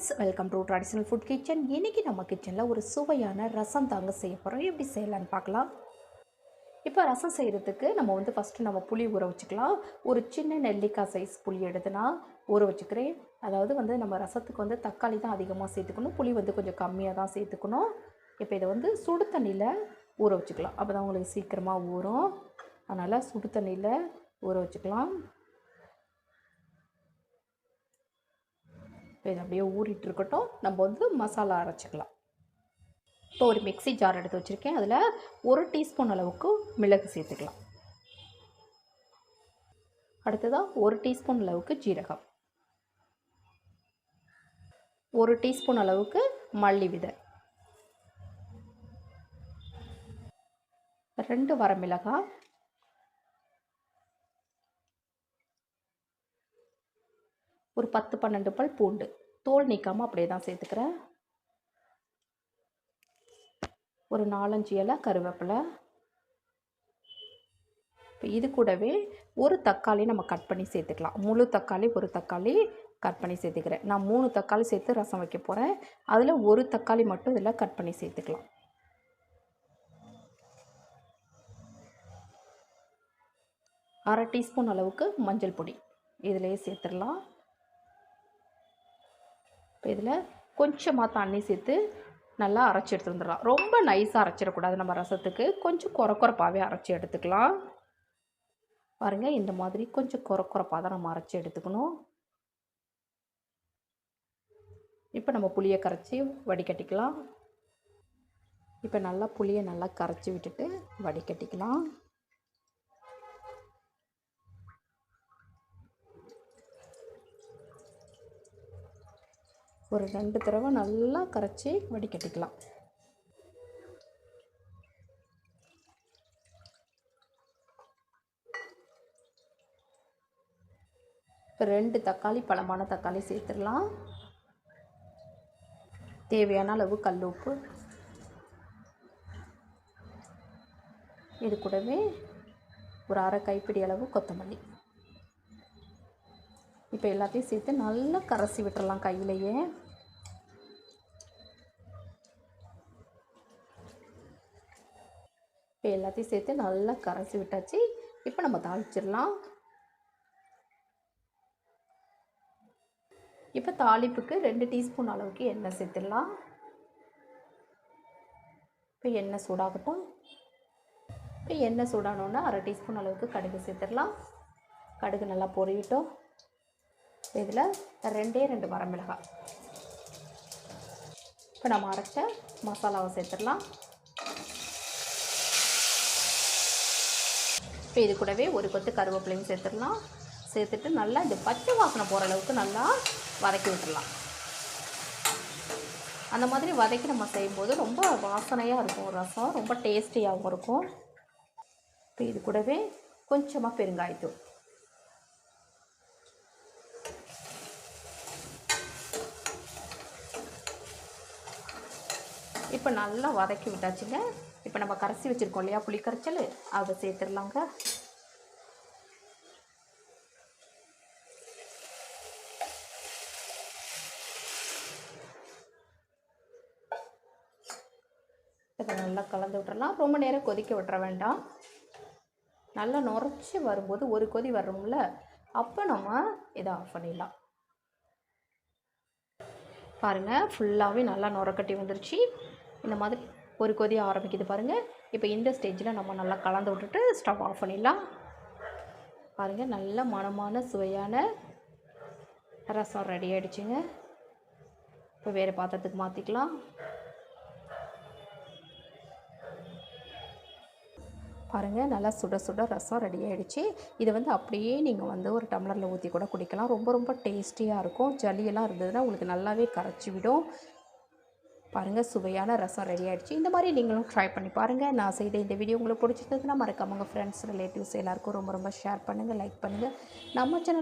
Friends welcome to traditional food kitchen இன்றைக்கி நம்ம கிச்சனில் ஒரு சுவையான ரசம் தாங்க செய்ய போகிறோம் எப்படி செய்யலான்னு பார்க்கலாம். இப்போ ரசம் செய்கிறதுக்கு நம்ம வந்து ஃபஸ்ட்டு நம்ம புளி ஊற வச்சுக்கலாம். ஒரு சின்ன நெல்லிக்காய் சைஸ் புளி எடுத்துனா ஊற வச்சுக்கிறேன். அதாவது வந்து நம்ம ரசத்துக்கு வந்து தக்காளி தான் அதிகமாக சேர்த்துக்கணும். புளி வந்து கொஞ்சம் கம்மியாக தான் சேர்த்துக்கணும். இப்போ இதை வந்து சுடு தண்ணியில் ஊற வச்சுக்கலாம். அப்போ தான் உங்களுக்கு சீக்கிரமாக ஊறும். அதனால் சுடு தண்ணியில் ஊற வச்சுக்கலாம். இது அப்படியே ஊறிட்டு இருக்கட்டும் நம்ம வந்து மசாலா அரைச்சிக்கலாம். இப்போ ஒரு மிக்ஸி ஜார் எடுத்து வச்சுருக்கேன். அதில் ஒரு டீஸ்பூன் அளவுக்கு மிளகு சேர்த்துக்கலாம். அடுத்ததாக ஒரு டீஸ்பூன் அளவுக்கு ஜீரகம். ஒரு டீஸ்பூன் அளவுக்கு மல்லி விதை. ரெண்டு வரமிளகாய் ஒரு பத்து பன்னெண்டு பல் பூண்டு. தோல் நீக்காமல் அப்படியே தான் சேர்த்துக்கிறேன். ஒரு நாலஞ்சு இலை கருவேப்பிலை. இப்போ இது கூடவே ஒரு தக்காளி நம்ம கட் பண்ணி சேர்த்துக்கலாம். முழு தக்காளி ஒரு தக்காளி கட் பண்ணி சேர்த்துக்கிறேன். நான் மூணு தக்காளி சேர்த்து ரசம் வைக்க போகிறேன் அதில் ஒரு தக்காளி மட்டும் இதில் கட் பண்ணி சேர்த்துக்கலாம். அரை டீஸ்பூன் அளவுக்கு மஞ்சள் பொடி. இதிலேயே சேர்த்துடலாம். இப்போ இதில் கொஞ்சமாக தண்ணி சேர்த்து நல்லா அரைச்சி எடுத்து வந்துடலாம். ரொம்ப நைஸாக அரைச்சிடக்கூடாது நம்ம ரசத்துக்கு. கொஞ்சம் குறை குறைப்பாகவே அரைச்சி எடுத்துக்கலாம். பாருங்கள் இந்த மாதிரி கொஞ்சம் குறை குறைப்பாக தான் நம்ம அரைச்சி எடுத்துக்கணும். இப்போ நம்ம புளியை கரைச்சி வடிகட்டிக்கலாம். இப்போ நல்லா புளியை நல்லா கரைச்சி விட்டுட்டு வடிகட்டிக்கலாம். ஒரு ரெண்டு தடவை நல்லா கரைச்சி வடிகட்டிக்கலாம். இப்போ ரெண்டு தக்காளி பழமான தக்காளி சேர்த்துடலாம். தேவையான அளவு கல் உப்பு. இது கூடவே ஒரு அரை கைப்பிடி அளவு கொத்தமல்லி. இப்போ எல்லாத்தையும் சேர்த்து நல்லா கரைசி விட்டுறலாம் கையிலையே. இப்போ எல்லாத்தையும் சேர்த்து நல்லா கரைச்சி விட்டாச்சு. இப்போ நம்ம தாளிச்சிடலாம். இப்போ தாளிப்புக்கு ரெண்டு டீஸ்பூன் அளவுக்கு எண்ணெய் சேர்த்துடலாம். இப்போ எண்ணெய் சூடாகட்டும். இப்போ எண்ணெய் சூடானோன்னா அரை டீஸ்பூன் அளவுக்கு கடுகு சேர்த்துடலாம். கடுகு நல்லா பொறிவிட்டோம் இதில் ரெண்டே ரெண்டு வரமிளகாய். இப்போ நம்ம அரைச்ச மசாலாவை சேர்த்துடலாம். இப்போ இது கூடவே ஒரு கொத்து கருவேப்பிலையும் சேர்த்துடலாம். சேர்த்துட்டு நல்லா இந்த பச்சை வாசனை போகிற அளவுக்கு நல்லா வதக்கி விட்டுடலாம். அந்த மாதிரி வதக்கி நம்ம செய்யும்போது ரொம்ப வாசனையாக இருக்கும். ரசம் ரொம்ப டேஸ்டியாகவும் இருக்கும். இப்போ இது கூடவே கொஞ்சமாக பெருங்காயத்தூள். இப்போ நல்லா வதக்கி விட்டாச்சுங்க. இப்போ நம்ம கரைச்சி வச்சுருக்கோம் இல்லையா புளி கரைச்சல் அதை சேர்த்துடலாங்க. இதை நல்லா கலந்து விட்டுறலாம். ரொம்ப நேரம் கொதிக்க விட்டுற வேண்டாம். நல்லா நுரைச்சி வரும்போது ஒரு கொதி வர்றோம்ல அப்போ நம்ம இதை ஆஃப் பண்ணிடலாம். பாருங்கள் ஃபுல்லாகவே நல்லா நுரக்கட்டி வந்துருச்சு. இந்த மாதிரி ஒரு கொதி ஆரம்பிக்குது பாருங்கள் இப்போ இந்த ஸ்டேஜில் நம்ம நல்லா கலந்து விட்டுட்டு ஸ்டவ் ஆஃப் பண்ணிடலாம். பாருங்கள் நல்ல மனமான சுவையான ரசம் ரெடி ஆகிடுச்சுங்க இப்போ வேறு பாத்திரத்துக்கு மாற்றிக்கலாம் பாருங்கள் நல்லா சுட சுட ரசம் ரெடி ஆகிடுச்சு இதை வந்து அப்படியே நீங்கள் வந்து ஒரு டம்ளரில் ஊற்றி கூட குடிக்கலாம். ரொம்ப ரொம்ப டேஸ்டியாக இருக்கும். ஜலியெல்லாம் இருந்ததுன்னா உங்களுக்கு நல்லாவே கரைச்சி விடும். பாருங்கள் சுவையான ரசம் ரெடி ஆகிடுச்சு இந்த மாதிரி நீங்களும் ட்ரை பண்ணி பாருங்கள் நான் செய்த இந்த வீடியோ உங்களுக்கு பிடிச்சிருந்ததுன்னா மறக்காம உங்கள் ஃப்ரெண்ட்ஸ் ரிலேட்டிவ்ஸ் எல்லாருக்கும் ரொம்ப ரொம்ப ஷேர் பண்ணுங்கள் லைக் பண்ணுங்கள் நம்ம சேனல்